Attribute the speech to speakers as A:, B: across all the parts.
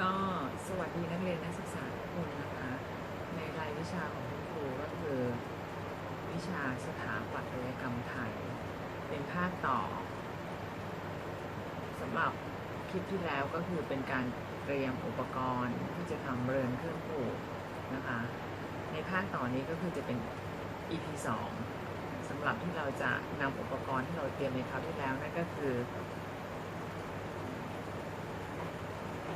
A: ก็สวัสดีนักเรียนนักศึกษาทุกคนนะคะ ในรายวิชาของคุณครูก็คือวิชาสถาปัตยกรรมไทย เป็นภาคต่อสำหรับคลิปที่แล้วก็คือเป็นการเตรียมอุปกรณ์ที่จะทำเรือนเครื่องปลูกนะคะ ในภาคต่อนี้ก็คือจะเป็น EP 2สำหรับที่เราจะนำอุปกรณ์ที่เราเตรียมในคราวที่แล้วนั่นก็คือ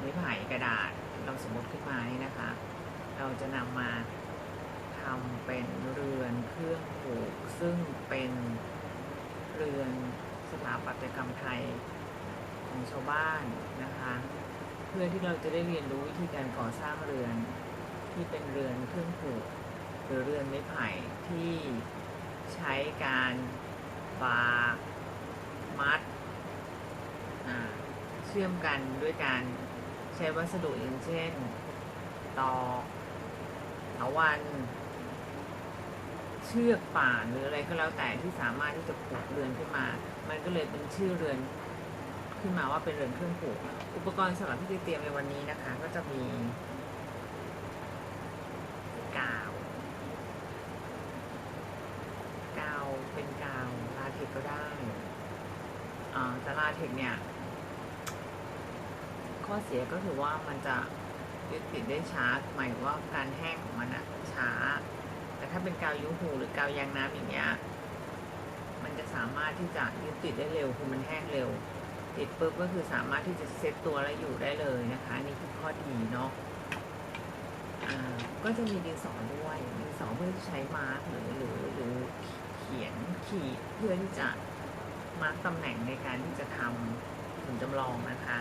A: ไม้ไผ่กระดาษเราสมมติขึ้นมานี่นะคะ เราจะนำมาทำเป็นเรือนเครื่องปลูก ซึ่งเป็นเรือนสถาปัตยกรรมไทยของชาวบ้านนะคะ เพื่อที่เราจะได้เรียนรู้วิธีการก่อสร้างเรือนที่เป็นเรือนเครื่องปลูก หรือเรือนไม้ไผ่ที่ใช้การบามัดเชื่อมกันด้วยการ ช้วัสดุอย่างเช่น ตอกเถาวัน เชือกป่านหรืออะไรก็แล้วแต่ที่สามารถที่จะผูกเรือนขึ้นมา มันก็เลยเป็นชื่อเรือนขึ้นมาว่าเป็นเรือนเครื่องผูก อุปกรณ์สำหรับที่จะเตรียมในวันนี้นะคะ ก็จะมีกาว กาวเป็นกาวลาเทกก็ได้อ่าแต่ลาเทกเนี่ย ข้อเสียก็คือว่ามันจะยึดติดได้ช้าหมายว่าการแห้งของมันอะช้า แต่ถ้าเป็นกาวยูหูหรือกาวยางน้ำอย่างเงี้ยมันจะสามารถที่จะยึดติดได้เร็วคือมันแห้งเร็ว ติดปุ๊บก็คือสามารถที่จะเซ็ตตัวแล้วอยู่ได้เลยนะคะนี่คือข้อดีเนาะก็จะมีดินสอด้วยดินสอเพื่อที่ใช้มาร์กหรือหรือหรือเขียนขีดเพื่อที่จะมาร์กตำแหน่งในการที่จะทำหุ่นจำลองนะคะ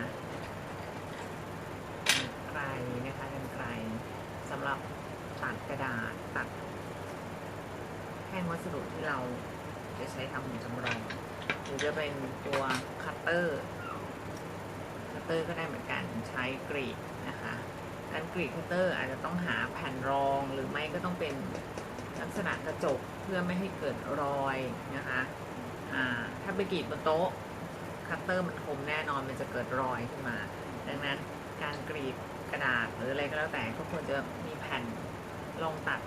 A: ไกลนะคะกันไกลสำหรับตัดกระดาษตัดแท่งวัสดุที่เราจะใช้ทำหุ่นจำลองหรือจะเป็นตัวคัตเตอร์คัตเตอร์ก็ได้เหมือนกันใช้กรีดนะคะการกรีดคัตเตอร์อาจจะต้องหาแผ่นรองหรือไม่ก็ต้องเป็นลักษณะกระจกเพื่อไม่ให้เกิดรอยนะคะถ้าไปกรีดบนโต๊ะคัตเตอร์มันคมแน่นอนมันจะเกิดรอยขึ้นมา ดังนั้นการกรีด กระดาษหรืออะไรก็แล้วแต่ก็ควรจะมีแผ่นรองตัด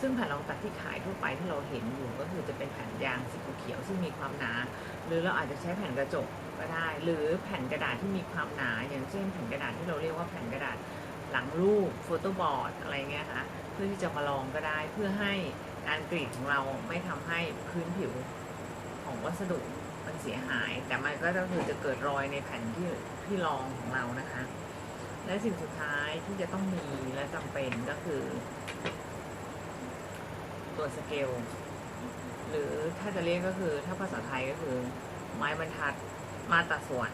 A: ซึ่งแผ่นรองตัดที่ขายทั่วไปที่เราเห็นอยู่ก็คือจะเป็นแผ่นยางสีเขียวซึ่งมีความหนา หรือเราอาจจะใช้แผ่นกระจกก็ได้ หรือแผ่นกระดาษที่มีความหนา อย่างเช่นแผ่นกระดาษที่เราเรียกว่าแผ่นกระดาษหลังรูปโฟโต้บอร์ดอะไรเงี้ยค่ะเพื่อที่จะมาลองก็ได้เพื่อให้การกรีดของเราไม่ทำให้พื้นผิวของวัสดุมันเสียหาย แต่มันก็จะคือจะเกิดรอยในแผ่นที่ที่รองของเรานะคะ และสิ่งสุดท้ายที่จะต้องมีและจำเป็นก็คือ ตัวสเกล หรือถ้าจะเรียกก็คือถ้าภาษาไทยก็คือ ไม้บรรทัดมาตราส่วน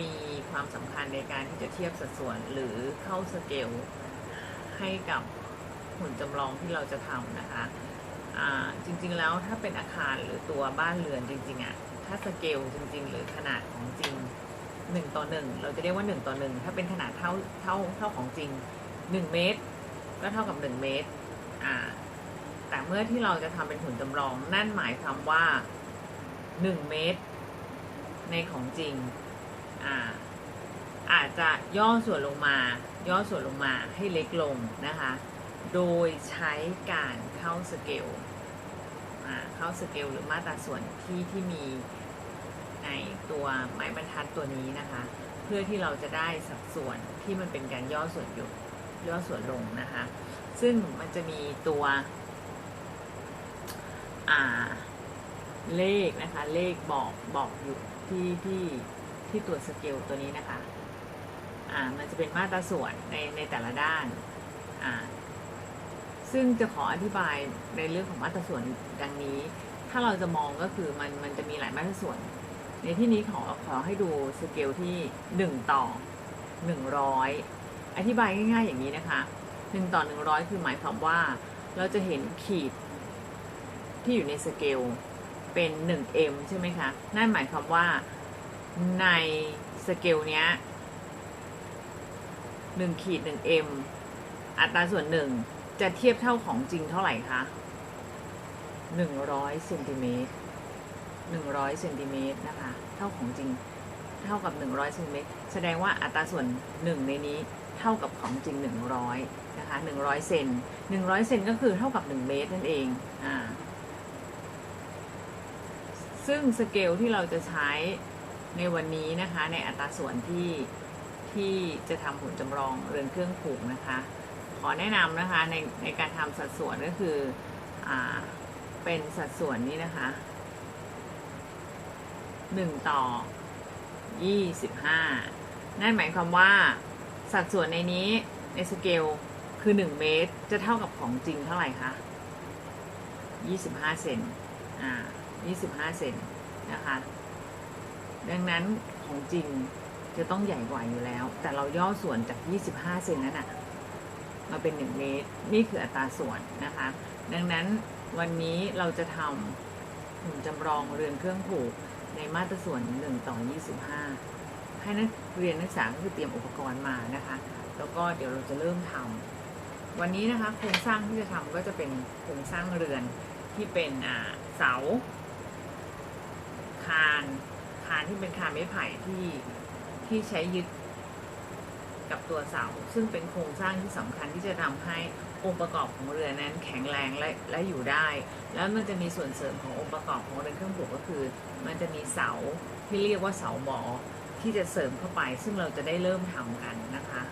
A: มีความสำคัญในการที่จะเทียบสัดส่วนหรือเข้าสเกล ให้กับหุ่นจำลองที่เราจะทำนะคะจริง ๆ แล้วถ้าเป็นอาคารหรือตัวบ้านเรือนจริง ๆอะถ้าสเกลจริง ๆ หรือขนาด หนึ่งต่อหนึ่งเราจะเรียกว่าหนึ่งต่อหนึ่งถ้าเป็นขนาดเท่าเท่าเท่าของจริงหนึ่งเมตร ก็เท่ากับหนึ่งเมตรอ่าแต่เมื่อที่เราจะทำเป็นหุ่นจำลอง นั่นหมายความว่าหนึ่งเมตร ในของจริงอ่าอาจจะย่อส่วนลงมา ย่อส่วนลงมาให้เล็กลงนะคะ โดยใช้การเข้าสเกลเข้าสเกลหรือมาตราส่วนที่ที่มี ในตัวไม้บรรทัดตัวนี้นะคะ เพื่อที่เราจะได้สัดส่วนที่มันเป็นการย่อส่วนอยู่ย่อส่วนลงนะคะ ซึ่งมันจะมีตัวอ่าเลขนะคะ เลขบอกบอกอยู่ที่ที่ที่ตัวสเกลตัวนี้นะคะ อ่า มันจะเป็นมาตราส่วนในในแต่ละด้าน อ่า ซึ่งจะขออธิบายในเรื่องของมาตราส่วนดังนี้ ถ้าเราจะมองก็คือมันมันจะมีหลายมาตราส่วน ในที่นี้ขอขอให้ดูสเกลที่หนึ่งต่อหนึ่งร้อยอธิบายง่ายๆอย่างนี้นะคะหนึ่งต่อหนึ่งร้อยคือหมายความว่าเราจะเห็นขีดที่อยู่ในสเกลเป็นหนึ่ง m ใช่ไหมคะ นั่นหมายความว่าในสเกลเนี้ยหนึ่งขีดหนึ่ง m อัตราส่วนหนึ่งจะเทียบเท่าของจริงเท่าไหร่คะหนึ่งร้อยเซนติเมตร หนึ่งร้อยเซนติเมตรนะคะ เท่าของจริง เท่ากับ 100เซนติเมตรแสดงว่าอัตราส่วน 1 ในนี้เท่ากับของจริง 100นะคะ100เซน100เซนก็คือเท่ากับ 1 เมตรนั่นเองอ่าซึ่งสเกลที่เราจะใช้ในวันนี้นะคะ ในอัตราส่วนที่ที่จะทำหุ่นจำลองเรือนเครื่องผูกนะคะ ขอแนะนำนะคะในในการทำสัดส่วนก็คืออ่าเป็นสัดส่วนนี้นะคะ 1 ต่อ 25 นั่นหมายความว่าสัดส่วนในนี้ในสเกลคือ 1 เมตรจะเท่ากับของจริงเท่าไหร่คะ25 เซนอ่า25 เซนนะคะ ดังนั้นของจริงจะต้องใหญ่กว่าอยู่แล้ว แต่เราย่อส่วนจาก 25 เซนนั้นอะมาเป็น 1 เมตร นี่คืออัตราส่วนนะคะ ดังนั้นวันนี้เราจะทำหุ่นจำลองเรือนเครื่องผูก ในมาตราส่วน1ต่อ25 ให้นักเรียนนักศึกษาก็คือเตรียมอุปกรณ์มานะคะ แล้วก็เดี๋ยวเราจะเริ่มทำวันนี้นะคะโครงสร้างที่จะทำก็จะเป็นโครงสร้างเรือนที่เป็นเสา คานคานที่เป็นคานไม้ไผ่ที่ที่ใช้ยึดกับตัวเสา ซึ่งเป็นโครงสร้างที่สำคัญที่จะทำให้ องค์ประกอบของเรือนั้นแข็งแรงและและอยู่ได้ แล้วมันจะมีส่วนเสริมขององค์ประกอบของเรือเครื่องผูกก็คือ มันจะมีเสาที่เรียกว่าเสาหมอที่จะเสริมเข้าไป ซึ่งเราจะได้เริ่มทำกันนะคะ